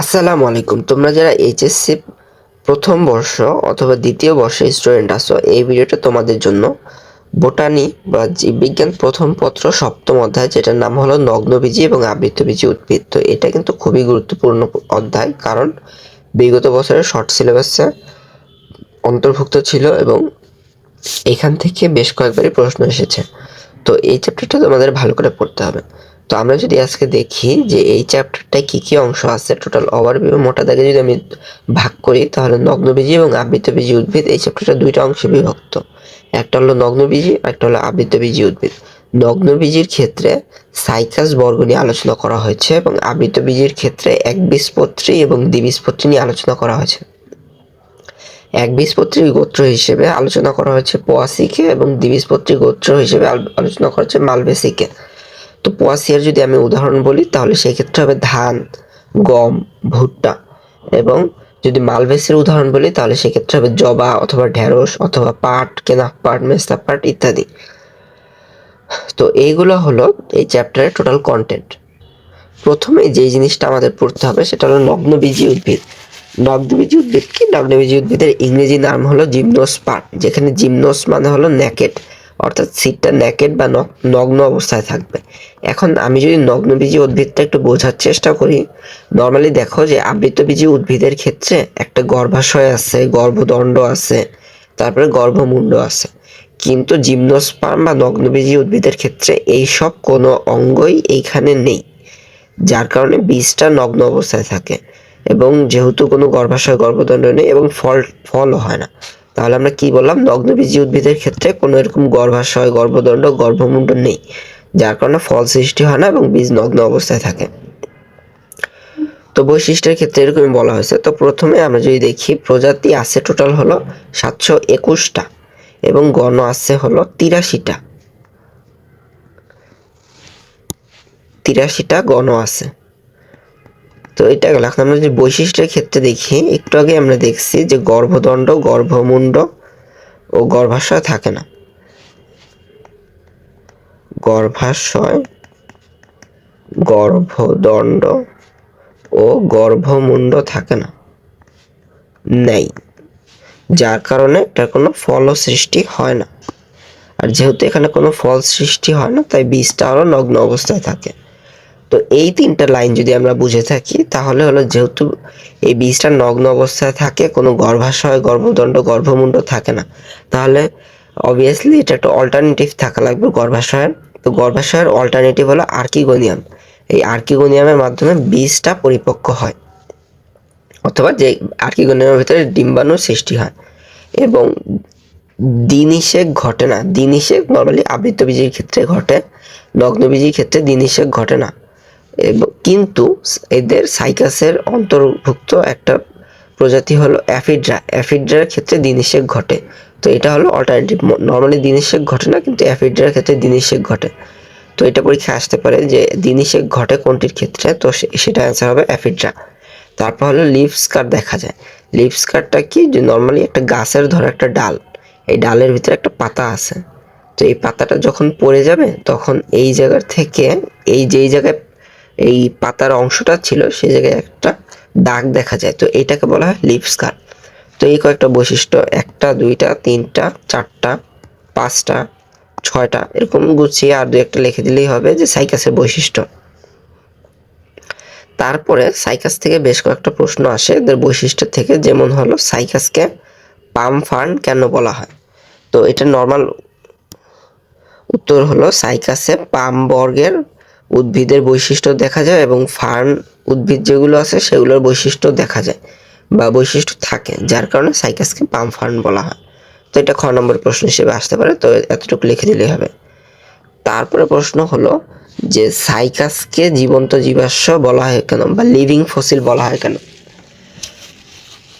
আসসালামু আলাইকুম। তোমরা যারা এইচএসসি প্রথম বর্ষ অথবা দ্বিতীয় বর্ষের স্টুডেন্ট আছো, এই ভিডিওটা তোমাদের জন্য বোটানি বা জীববিজ্ঞান প্রথম পত্র সপ্তম অধ্যায়, যেটার নাম হলো নগ্নবীজি এবং আবৃতবীজি উদ্ভিদ। তো এটা কিন্তু খুবই গুরুত্বপূর্ণ অধ্যায়, কারণ বিগত বছরের শর্ট সিলেবাসে অন্তর্ভুক্ত ছিল এবং এখান থেকে বেশ কয়েকবারই প্রশ্ন এসেছে। তো এই চ্যাপ্টারটা তোমাদের ভালো করে পড়তে হবে। তো আমরা যদি আজকে দেখি যে এই চ্যাপ্টারটায় কী কী অংশ আছে টোটাল ওভারভিউ মোটা দাগে যদি আমি ভাগ করি, তাহলে নগ্নবীজি এবং আবৃতবীজি উদ্ভিদ, এই চ্যাপ্টারটা দুইটা অংশে বিভক্ত। একটা হলো নগ্নবীজি, একটা হলো আবৃতবীজি উদ্ভিদ। নগ্নবীজির ক্ষেত্রে সাইকাস বর্গ নিয়ে আলোচনা করা হয়েছে এবং আবৃতবীজির ক্ষেত্রে একবীজপত্রী এবং দ্বিবীজপত্রী নিয়ে আলোচনা করা হয়েছে। একবীজপত্রী গোত্র হিসেবে আলোচনা করা হয়েছে পোয়াসিকে এবং দ্বিবীজপত্রী গোত্র হিসেবে আলোচনা করা হচ্ছে মালবেসিকে। তো পোয়াসিয়ার যদি আমি উদাহরণ বলি, তাহলে সেক্ষেত্রে হবে ধান, গম, ভুট্টা এবং যদি মালভেসির উদাহরণ বলি, তাহলে সেক্ষেত্রে হবে জবা অথবা ঢেঁড়স অথবা পাট, কেনা পাট, মেস্তা পাট ইত্যাদি। তো এইগুলো হলো এই চ্যাপ্টারের টোটাল কন্টেন্ট প্রথমে যে জিনিসটা আমাদের পড়তে হবে, সেটা হলো নগ্নবীজি উদ্ভিদ। নগ্নবীজি উদ্ভিদ কি? নগ্নবীজি উদ্ভিদের ইংরেজি নাম হলো জিমনোস্পার্ট, যেখানে জিমনোস মানে হলো ন্যাকেট। অর্থাৎ সিটটা ন্যাকেট বা নগ্ন অবস্থায় থাকবে। এখন আমি যদি নগ্নবীজি উদ্ভিদটা একটু বোঝার চেষ্টা করি নর্মালি দেখো যে আবৃতবীজি উদ্ভিদের ক্ষেত্রে একটা গর্ভাশয় আছে, গর্ভদণ্ড আছে, তারপরে গর্ভমুণ্ড আছে। কিন্তু জিমনোস্পার্ম বা নগ্নবীজি উদ্ভিদের ক্ষেত্রে এইসব কোনো অঙ্গই এইখানে নেই, যার কারণে বীজটা নগ্ন অবস্থায় থাকে। এবং যেহেতু কোনো গর্ভাশয়, গর্ভদণ্ড নেই এবং ফল, ফলও হয় না। তাহলে আমরা কি বললাম? নগ্নবীজি উদ্ভিদের ক্ষেত্রে কোনো এরকম গর্ভাশয়, গর্ভদণ্ড গর্ভমুণ্ড নেই, যার কারণে ফল সৃষ্টি হয় না এবং বীজ নগ্ন অবস্থায় থাকে। তো বৈশিষ্ট্যের ক্ষেত্রে এরকমই বলা হয়েছে। তো প্রথমে আমরা যদি দেখি, প্রজাতি আছে টোটাল হলো সাতশো একুশটা এবং গণ আছে হলো তিরাশিটা। তিরাশিটা গণ আছে। তো এটা এখন আমরা যদি বৈশিষ্ট্যের ক্ষেত্রে দেখি, একটু আগে আমরা দেখছি যে গর্ভদণ্ড, গর্ভমুণ্ড ও গর্ভাশয় থাকে না। গর্ভাশয়, গর্ভদণ্ড ও গর্ভমুণ্ড থাকে না। নেই। যার কারণে এটার কোনো ফলও সৃষ্টি হয় না। আর যেহেতু এখানে কোনো ফল সৃষ্টি হয় না, তাই বীজটা আরও নগ্ন অবস্থায় থাকে। তো এই তিনটা লাইন যদি আমরা বুঝে থাকি, তাহলে হলো যেহেতু এই বীজটা নগ্ন অবস্থায় থাকে, কোনো গর্ভাশয়, গর্ভদণ্ড, গর্ভমুণ্ড থাকে না, তাহলে অবভিয়াসলি এটা একটা অল্টারনেটিভ থাকা লাগবে গর্ভাশয়ের। তো গর্ভাশয়ের অল্টারনেটিভ হলো আর্কিগোনিয়াম এই আর্কিগোনিয়ামের মাধ্যমে বীজটা পরিপক্ক হয়, অথবা যে আর্কিগোনিয়ামের ভিতরে ডিম্বাণুর সৃষ্টি হয়। এবং দিনিষেক ঘটে না। দিনিষেক নর্মালি আবৃতবীজির ক্ষেত্রে ঘটে নগ্নবীজির ক্ষেত্রে দিনিষেক ঘটে না। কিন্তু এদের সাইকাসের অন্তর্ভুক্ত একটা প্রজাতি হলো অ্যাফিড্রা। অ্যাফিড্রার ক্ষেত্রে দিনিষেক ঘটে। তো এটা হলো অল্টারনেটিভ নর্মালি দিনিষেক ঘটে না, কিন্তু অ্যাফিড্রার ক্ষেত্রে দিনিষেক ঘটে। তো এটা পরীক্ষা আসতে পারে যে দিনিষেক ঘটে কোনটির ক্ষেত্রে, তো সেটা অ্যান্সার হবে অ্যাফিড্রা। তারপর হলো স্কার দেখা যায়। স্কারটা কি যে নর্মালি একটা গাছের ধরো একটা ডাল, এই ডালের ভিতরে একটা পাতা আছে। তো এই পাতাটা যখন পড়ে যাবে, তখন এই জায়গার থেকে, এই যেই জায়গায় এই পাতার অংশটা ছিল সেই জায়গায় একটা দাগ দেখা যায়। তো এটাকে বলা হয় লিভ স্কার তো এই কয়েকটা বৈশিষ্ট্য, একটা, দুইটা, তিনটা, চারটা, পাঁচটা, ছয়টা, এরকম গুছিয়ে আর দু একটা লিখে দিলেই হবে যে সাইকাসের বৈশিষ্ট্য। তারপরে সাইকাস থেকে বেশ কয়েকটা প্রশ্ন আসে। এদের বৈশিষ্ট্য থেকে যেমন হলো, সাইকাসকে পাম ফার্ন কেন বলা হয়? তো এটা নর্মাল উত্তর হলো, সাইকাসে পাম বর্গের উদ্ভিদের বৈশিষ্ট্য দেখা যায় এবং ফার্ন উদ্ভিদ যেগুলো আছে সেগুলোর বৈশিষ্ট্য দেখা যায় বা বৈশিষ্ট্য থাকে, যার কারণে সাইকাসকে পাম ফার্ন বলা হয়। তো এটা খ নম্বর প্রশ্ন হিসেবে আসতে পারে, তো এতটুকু লিখে দিলেই হবে। তারপরে প্রশ্ন হলো যে সাইকাসকে জীবন্ত জীবাশ্ম বলা হয় কেন বা লিভিং ফসিল বলা হয় কেন?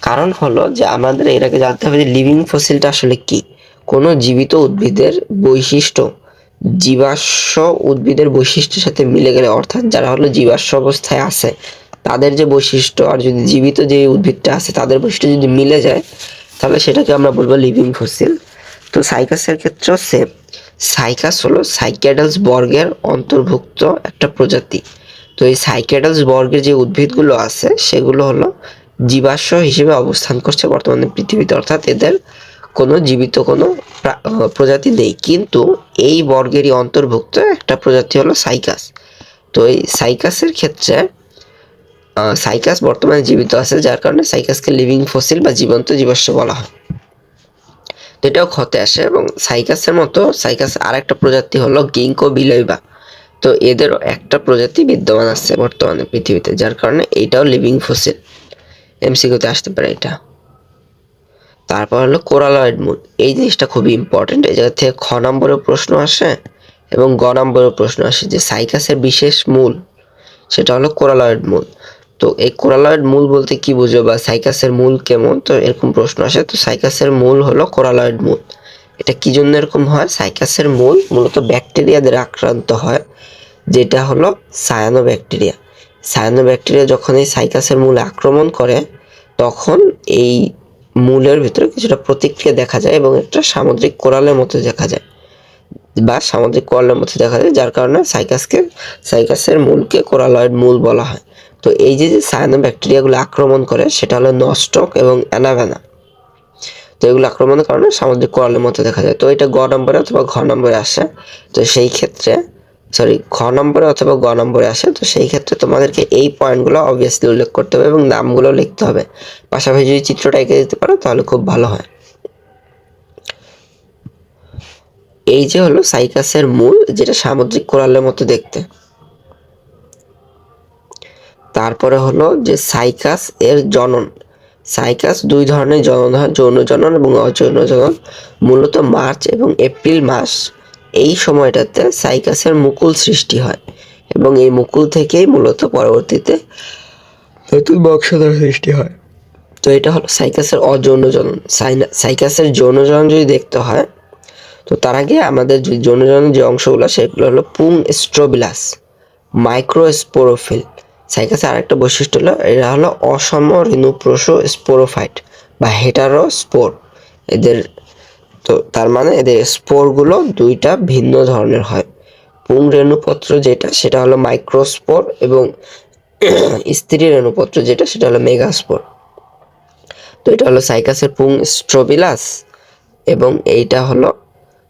কারণ হলো যে আমাদের আগে জানতে হবে যে লিভিং ফসিলটা আসলে কি? কোনো জীবিত উদ্ভিদের বৈশিষ্ট্য জীবাশ্ম উদ্ভিদের বৈশিষ্ট্যের সাথে মিলে গেলে, অর্থাৎ যারা হলো জীবাশ্ম অবস্থায় আছে, তাদের যে বৈশিষ্ট্য আর যদি জীবিত যে উদ্ভিদটা আছে, তাদের বৈশিষ্ট্য যদি মিলে যায়, তাহলে সেটাকে আমরা বলব লিভিং ফসিল। তো সাইকাসের ক্ষেত্রেও সেম সাইকাস হলো সাইক্যাডালস বর্গের অন্তর্ভুক্ত একটা প্রজাতি। তো এই সাইকেডাস বর্গের যে উদ্ভিদগুলো আছে, সেগুলো হলো জীবাশ্ম হিসেবে অবস্থান করছে বর্তমানে পৃথিবীতে। অর্থাৎ এদের কোনো জীবিত কোনো প্রজাতি নেই। কিন্তু এই বর্গেরই অন্তর্ভুক্ত একটা প্রজাতি হলো সাইকাস। তো এই সাইকাসের ক্ষেত্রে সাইকাস বর্তমানে জীবিত আছে যার কারণে সাইকাসকে লিভিং ফসিল বা জীবন্ত জীবাশ্ম বলা হয়। তো এটাও ক্ষতে আসে এবং সাইকাসের মতো সাইকাস আর একটা প্রজাতি হলো গিঙ্কো বিলইবা। তো এদেরও একটা প্রজাতি বিদ্যমান আছে বর্তমানে পৃথিবীতে, যার কারণে এইটাও লিভিং ফসিল এমসিকিউতে আসতে পারে এটা। তারপর হলো কোরালয়েড মূল। এই জিনিসটা খুবই ইম্পর্টেন্ট এই জায়গা থেকে খ নম্বরের প্রশ্ন আসে এবং গ নম্বরের প্রশ্ন আসে যে সাইকাসের বিশেষ মূল, সেটা হলো কোরালয়েড মূল। তো এই কোরালয়েড মূল বলতে কি বুঝো বা সাইকাসের মূল কেমন? তো এরকম প্রশ্ন আসে, তো সাইকাসের মূল হলো কোরালয়েড মূল। এটা কি জন্য এরকম হয়? সাইকাসের মূল মূলত ব্যাকটেরিয়া ব্যাকটেরিয়াদের আক্রান্ত হয়, যেটা হলো সায়ানো ব্যাকটেরিয়া সায়ানো ব্যাকটেরিয়া যখন এই সাইকাসের মূলে আক্রমণ করে, তখন এই মূলের ভিতরে কিছুটা প্রতিক্রিয়া দেখা যায় এবং একটা সামুদ্রিক কোরালের মতো দেখা যায় বা সামুদ্রিক কোরালের মতো দেখা যায়, যার কারণে সাইকাসকে, সাইকাসের মূলকে কোরালয়েড মূল বলা হয়। তো এই যে যে সায়ানো ব্যাকটেরিয়াগুলো আক্রমণ করে, সেটা হলো নস্টক এবং অ্যানাভেনা। তো এগুলো আক্রমণের কারণে সামুদ্রিক কোরালের মতো দেখা যায়। তো এটা গ নম্বরে অথবা ঘ নম্বরে আসে। তো সেই ক্ষেত্রে সরি ঘ নম্বরে অথবা গ নম্বরে আসে, তো সেই ক্ষেত্রে তোমাদেরকে এই পয়েন্টগুলো অবভিয়াসলি উল্লেখ করতে হবে এবং নামগুলো লিখতে হবে। পাশাপাশি যদি চিত্রটা এঁকে দিতে পারো, তাহলে খুব ভালো হয়। এই যে হলো সাইকাসের মূল, যেটা সামুদ্রিক কোরালের মতো দেখতে। তারপরে হলো যে সাইকাস এর জনন। সাইকাস দুই ধরনের জনন হয়, যৌন জনন এবং অযৌন জনন। মূলত মার্চ এবং এপ্রিল মাস এই সময়টাতে সাইকাসের মুকুল সৃষ্টি হয় এবং এই মুকুল থেকেই মূলত পরবর্তীতে নতুন বংশধর সৃষ্টি হয়। তো এটা হলো সাইকাসের অযৌন জনন সাইকাসের যৌন জনন যদি দেখতে হয় তো তার আগে আমাদের যে যৌন জনন যে অংশগুলো সেগুলো হলো পুং স্ট্রোবিলাস মাইক্রোস্পোরোফিল। সাইকাসের আরেকটা বৈশিষ্ট্য হলো এরা হলো অসম রেণুপ্রস স্পোরোফাইট বা হেটারোস্পোর। এদের তো তার মানে এদের স্পোরগুলো দুইটা ভিন্ন ধরনের হয়। পুং রেণুপত্র যেটা, সেটা হলো মাইক্রোস্পোর এবং স্ত্রী রেণুপত্র যেটা, সেটা হলো মেগাস্পোর। তো এটা হলো সাইকাসের পুং স্ট্রোবিলাস এবং এইটা হলো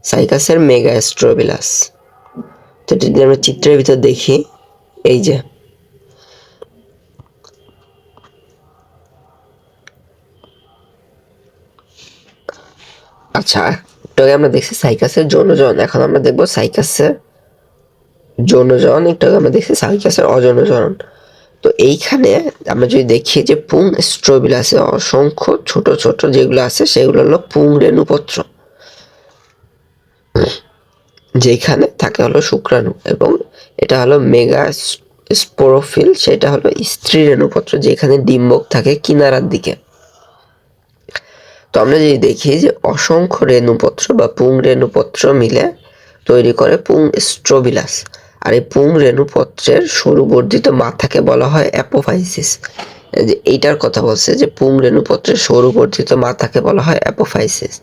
সাইকাসের মেগা স্ট্রোবিলাস তো এটা যদি আমরা চিত্রের ভিতর দেখি, এই যে আচ্ছা একটু আমরা দেখছি সাইকাসের যৌনজন। এখন আমরা দেখব সাইকাসের যৌনজন একটু আমরা দেখছি সাইকাসের অযৌনজন। তো এইখানে আমরা যদি দেখি যে পুং স্ট্রোবিলাসে অসংখ্য ছোট ছোট যেগুলো আছে, সেগুলো হলো পুং রেণুপত্র। যেখানে থাকে হলো শুক্রাণু এবং এটা হলো মেগা স্পোরোফিল, সেটা হলো স্ত্রী রেণুপত্র, যেখানে ডিম্বক থাকে কিনারার দিকে। আমরা যদি দেখি যে অসংখ্য রেণুপত্র বা পুং রেণুপত্র মিলে তৈরি করে পুং স্ট্রোবিলাস। আর এই পুং রেণুপত্রের সরু বর্ধিত মাথাকে বলা হয় অ্যাপোফাইসিস। যে এইটার কথা বলছে যে পুং রেণুপত্রের সরু বর্ধিত মাথাকে বলা হয় অ্যাপোফাইসিস।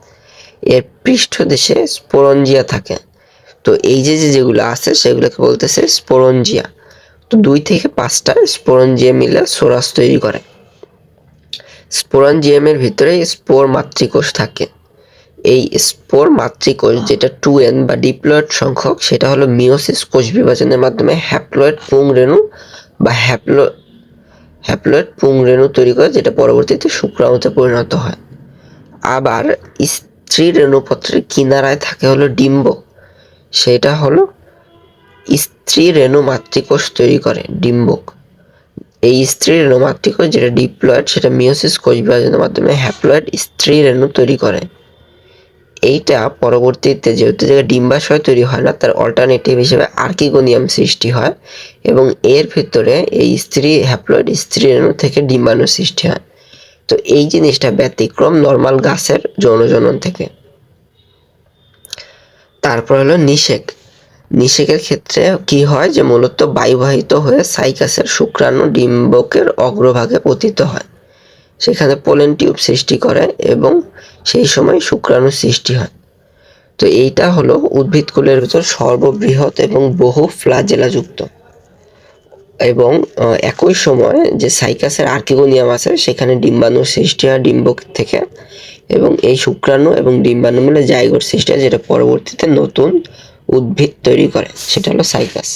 এর পৃষ্ঠদেশে স্পোরঞ্জিয়া থাকে। তো এই যে যে যেগুলো আছে সেগুলোকে বলতেছে স্পোরঞ্জিয়া। তো দুই থেকে পাঁচটা স্পোরঞ্জিয়া মিলে সোরাস তৈরি করে। স্পোরঞ্জিয়ামের ভিতরে স্পোর মাতৃকোষ থাকে। এই স্পোর মাতৃকোষ যেটা টু এন বা ডিপ্লয়েড সংখ্যক, সেটা হলো মিওসিস কোষ বিভাজনের মাধ্যমে হ্যাপ্লয়েড পুং রেণু বা হ্যাপ্লো হ্যাপ্লয়েড পুং রেণু তৈরি করে, যেটা পরবর্তীতে শুক্রাণুতে পরিণত হয়। আবার স্ত্রী রেণুপত্রের কিনারায় থাকে হলো ডিম্বক সেটা হলো স্ত্রী রেণু মাতৃকোষ তৈরি করে, ডিম্বক। এই স্ত্রী রেণু মাতৃকোষ যেটা ডিপ্লয়েড সেটা মিওসিস কোষ বিভাজনের মাধ্যমে হ্যাপ্লয়েড স্ত্রী রেণু তৈরি করে। এইটা পরবর্তীতে যেহেতু জায়গায় ডিম্বাশয় তৈরি হয় না, তার অল্টারনেটিভ হিসেবে আর্কিগোনিয়াম সৃষ্টি হয় এবং এর ভেতরে এই স্ত্রী হ্যাপ্লয়েড স্ত্রী রেণু থেকে ডিম্বাণু সৃষ্টি হয়। তো এই জিনিসটা ব্যতিক্রম নর্মাল গাছের যৌন জনন থেকে। তারপর হলো নিষেক। নিষেকের ক্ষেত্রে কি হয় যে মূলত বায়ুবাহিত হয়ে সাইকাসের শুক্রাণু ডিম্বকের অগ্রভাগে পতিত হয়। সেখানে পোলেন টিউব সৃষ্টি করে এবং সেই সময় শুক্রাণু সৃষ্টি হয়। তো এইটা হলো উদ্ভিদকুলের ভিতর সর্ববৃহৎ এবং বহু ফ্লাজেলাযুক্ত। এবং একই সময় যে সাইকাসের আর্কিগোনিয়াম আছে, সেখানে ডিম্বাণুর সৃষ্টি হয় ডিম্ব থেকে এবং এই শুক্রাণু এবং ডিম্বাণু মিলে জাইগোট সৃষ্টি হয়, যেটা পরবর্তীতে নতুন উদ্ভিদ তৈরি করে সেটা হলো সাইকাস।